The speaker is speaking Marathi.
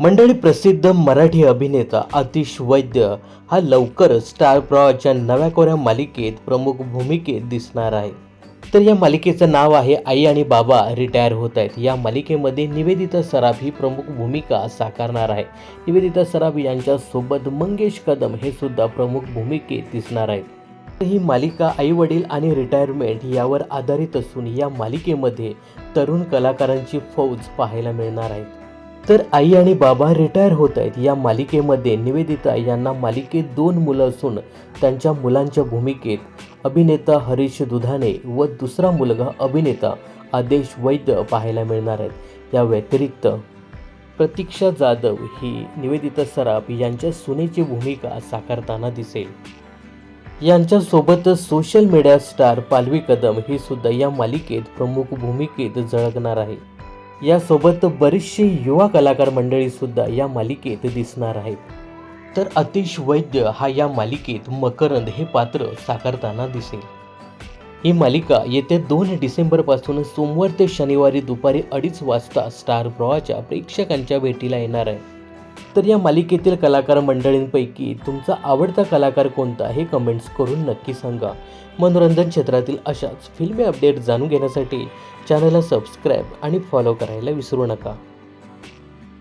मंडळी प्रसिद्ध मराठी अभिनेता आतिश वैद्य हा लवकरच स्टार प्रवाहच्या नव्या कोऱ्या मालिकेत प्रमुख भूमिकेत दिसणार आहे. तर या मालिकेचं नाव आहे आई आणि बाबा रिटायर होत आहेत. या मालिकेमध्ये निवेदिता सराफ ही प्रमुख भूमिका साकारणार आहे. निवेदिता सराफ यांच्यासोबत मंगेश कदम हे सुद्धा प्रमुख भूमिकेत दिसणार आहेत. तर ही मालिका आई वडील आणि रिटायरमेंट यावर आधारित असून या मालिकेमध्ये तरुण कलाकारांची फौज पाहायला मिळणार आहेत तर आई आणि बाबा रिटायर होत आहेत. या मालिकेमध्ये निवेदिता यांना मालिकेत दोन मुलं असून त्यांच्या मुलांच्या भूमिकेत अभिनेता हरीश दुधाने व दुसरा मुलगा अभिनेता आदेश वैद्य पाहायला मिळणार आहेत. या व्यतिरिक्त प्रतीक्षा जाधव ही निवेदिता सराफ यांच्या सुनेची भूमिका साकारताना दिसेल. यांच्यासोबतच सोशल मीडिया स्टार पालवी कदम ही सुद्धा या मालिकेत प्रमुख भूमिकेत झळकणार आहे. यासोबत बरेचसे युवा कलाकार मंडळीसुद्धा या मालिकेत दिसणार आहेत. तर अतिश वैद्य हा या मालिकेत मकरंद हे पात्र साकारताना दिसेल. ही मालिका येत्या दोन डिसेंबरपासून सोमवार ते शनिवारी दुपारी अडीच वाजता स्टार प्रवाहाच्या प्रेक्षकांच्या भेटीला येणार आहे. तर या मालिकेतील कलाकार मंडळींपैकी तुमचा आवडता कलाकार कोणता हे कमेंट्स करून नक्की सांगा. मनोरंजन क्षेत्रातील अशाच फिल्मी अपडेट जाणून घेण्यासाठी चॅनलला सबस्क्राईब आणि फॉलो करायला विसरू नका.